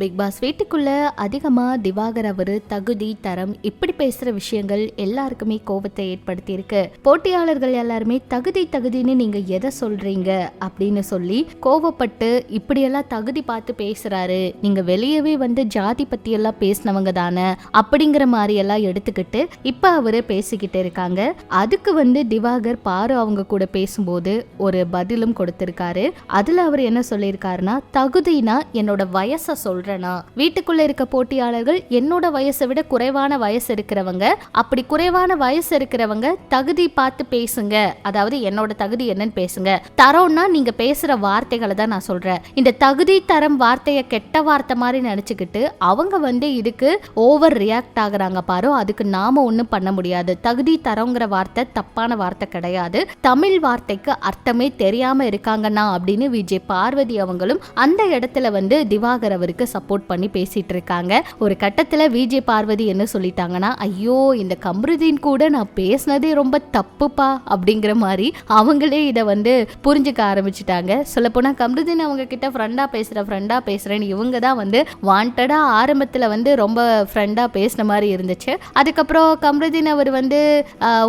Big pass வீட்டுக்குள்ள அதிகமாக திவாகர் அவர் தகுதி தரம் இப்படி பேசுற விஷயங்கள் எல்லாருக்குமே கோபத்தை ஏற்படுத்தி இருக்கு போட்டியாளர்கள் எல்லாருமே தகுதி தகுதின்னு நீங்க எதை சொல்றீங்க அப்படின்னு சொல்லி கோவப்பட்டு இப்படியெல்லாம் தகுதி பார்த்து பேசுறாரு. நீங்க வெளியவே வந்து ஜாதி பத்தி எல்லாம் பேசினவங்க தானே அப்படிங்கிற மாதிரி எல்லாம் எடுத்துக்கிட்டு இப்ப அவரு பேசிக்கிட்டு இருக்காங்க. அதுக்கு வந்து திவாகர் பாரு அவங்க கூட பேசும்போது ஒரு பதிலும் கொடுத்திருக்காரு. அதுல அவர் என்ன சொல்லியிருக்காருன்னா தகுதினா என்னோட வயசை சொல்றேனா வீட்டுக்குள்ள இருக்க போட்டியாளர்கள் என்னோட வயசை விட குறைவான வயசு இருக்கிறவங்க. அப்படி குறைவான வயசு இருக்கிறவங்க தகுதி பார்த்து பேசுங்க. அதாவது என்னோட தகுதி என்னன்னு பேசுங்க. தரம்னா நீங்க பேசுற வார்த்தைகளை தான் நான் சொல்றேன். இந்த தகுதி தரம் வார்த்தையை கெட்ட வார்த்தை மாதிரி நினைச்சுக்கிட்டு அவங்க வந்து இதுக்கு ஓவர் ரியாக்ட் ஆகுறாங்க பாரு. அதுக்கு நாம ஒன்றும் பண்ண முடியாது. தகுதி தரங்கிற வார்த்தை தப்பான வார்த்தை கிடையாது. தமிழ் வார்த்தைக்கு அர்த்தமே தெரியாம இருக்காங்கன்னா அப்படின்னு விஜய் பார்வதி அவங்களும் அந்த இடத்துல வந்து திவாகர் அவருக்கு சப்போர்ட் பண்ணி பேசிட்டு இருக்காங்க ஒரு கட்டத்துல விஜய் பார்வதி என்ன சொல்லிட்டாங்கன்னா ஐயோ இந்த கம்ருதீன் கூட நான் பேசினதே ரொம்ப தப்புப்பா அப்படிங்கிற மாதிரி அவங்களே இதை வந்து புரிஞ்சுக்க ஆரம்பிச்சிட்டாங்க. சொல்லப்போனால் கம்ருதீன் அவங்க கிட்ட ஃப்ரெண்டாக பேசுகிற ஃப்ரெண்டாக பேசுகிறேன்னு இவங்க தான் வந்து வாண்டடாக ஆரம்பத்தில் வந்து ரொம்ப ஃப்ரெண்டாக பேசின மாதிரி இருந்துச்சு. அதுக்கப்புறம் கம்ருதீன் அவர் வந்து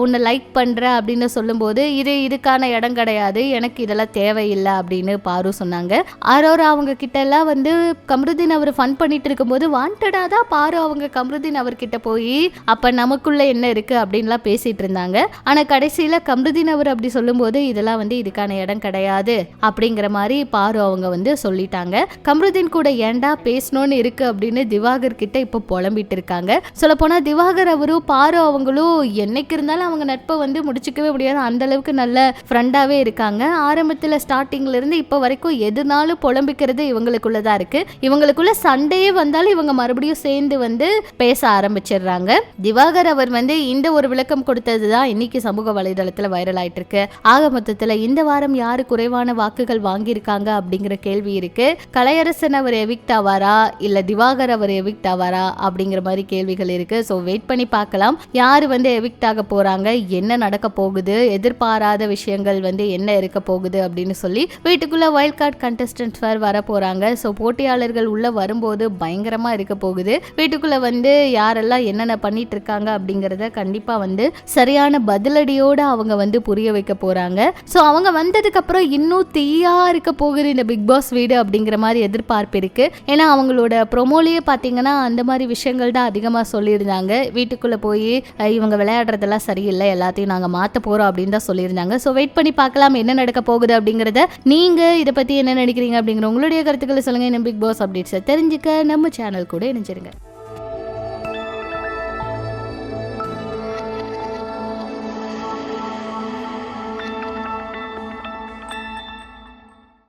உன்னை லைக் பண்ணுற அப்படின்னு சொல்லும்போது இது இதுக்கான இடம் கிடையாது எனக்கு இதெல்லாம் தேவையில்லை அப்படின்னு பாரு சொன்னாங்க. ஆரோரா அவங்க கிட்ட எல்லாம் வந்து கம்ருதீன் அவர் ஃபன் பண்ணிட்டு இருக்கும்போது வாண்டடாக தான் பாரு அவங்க கம்ருதீன் அவர்கிட்ட போய் அப்போ நமக்குள்ள என்ன இருக்கு? அப்படின்லாம் பேசிட்டு இருந்தாங்க. ஆனால் கடைசியில் கம்ருதீன் அவர் அப்படி சொல்லும்போது இதெல்லாம் வந்து இதுக்கான இடம் கிடையாது. அப்படிங்கிற மாதிரி பாரு அவங்க வந்து சொல்லிட்டாங்க. கம்ருதீன் கூட ஏன்டா பேசணும்னு இருக்கு? அப்படின்னு திவாகர் கிட்ட இப்போ புலம்பிட்டு இருக்காங்க. சொல்ல போனால் திவாகர் அவரும் பாரு அவங்களும் என்னைக்கு இருந்தாலும் அவங்க நட்பை வந்து முடிச்சுக்கவே முடியாது. அந்த அளவுக்கு நல்ல ஃப்ரெண்டாகவே இருக்காங்க. ஆரம்பத்தில் ஸ்டார்டிங்ல இருந்து இப்போ வரைக்கும் எதுனாலும் புலம்பிக்கிறது இவங்களுக்குள்ளதான் இருக்கு. இவங்களுக்கு இவங்களுக்குள்ள சண்டையே வந்தாலும் இவங்க மறுபடியும் சேர்ந்து வந்து பேச ஆரம்பிச்சிடுறாங்க. திவாகர் அவர் வந்து இந்த ஒரு விளக்கம் கொடுத்தது தான் இன்னைக்கு சமூக வலைதளத்தில் வைரல் ஆயிட்டு இருக்கு ஆக மொத்தத்தில் இந்த வாரம் யாரு குறைவான வாக்குகள் வாங்கியிருக்காங்க அப்படிங்கிற கேள்வி இருக்கு. கலையரசன் அவர் எவிக்ட் ஆவாரா? இல்ல திவாகர் அவர் எவிக்ட் ஆவாரா? அப்படிங்கிற மாதிரி கேள்விகள் இருக்கு. ஸோ வெயிட் பண்ணி பார்க்கலாம். யார் வந்து எவிக்ட் ஆக போறாங்க? என்ன நடக்க போகுது? எதிர்பாராத விஷயங்கள் வந்து என்ன இருக்க போகுது அப்படின்னு சொல்லி வீட்டுக்குள்ள வைல்ட் கார்டு கண்டஸ்டன்ட் வர போறாங்க. ஸோ போட்டியாளர்கள் உள்ள வரும்போது பயங்கரமா இருக்க போகுது. வீட்டுக்குள்ள வந்து யாரெல்லாம் என்னென்ன பண்ணிட்டு இருக்காங்க அப்படிங்கிறத கண்டிப்பா வந்து சரியான பதிலடியோட அவங்க வந்து புரிய வைக்க போறாங்க. ஸோ அவங்க வந்ததுக்கு அப்புறம் இன்னும் தீயா இருக்க போகுது இந்த பிக் பாஸ் வீடு அப்படிங்கிற மாதிரி எதிர்பார்ப்பு இருக்கு. ஏன்னா அவங்களோட ப்ரொமோலேயே பார்த்தீங்கன்னா அந்த மாதிரி விஷயங்கள் தான் அதிகமாக சொல்லியிருந்தாங்க. வீட்டுக்குள்ளே போய் இவங்க விளையாடுறதெல்லாம் சரியில்லை. எல்லாத்தையும் நாங்கள் மாற்ற போகிறோம் அப்படின்னு தான் சொல்லியிருந்தாங்க. ஸோ வெயிட் பண்ணி பார்க்கலாம் என்ன நடக்க போகுது அப்படிங்கிறத நீங்கள் இதை பற்றி என்ன நினைக்கிறீங்க அப்படிங்கிற உங்களுடைய கருத்துக்களை சொல்லுங்கள் இந்த பிக் பாஸ் அப்டேட்ஸ் தெரிஞ்சுக்க நம்ம சேனல் கூட இணைஞ்சிருங்க.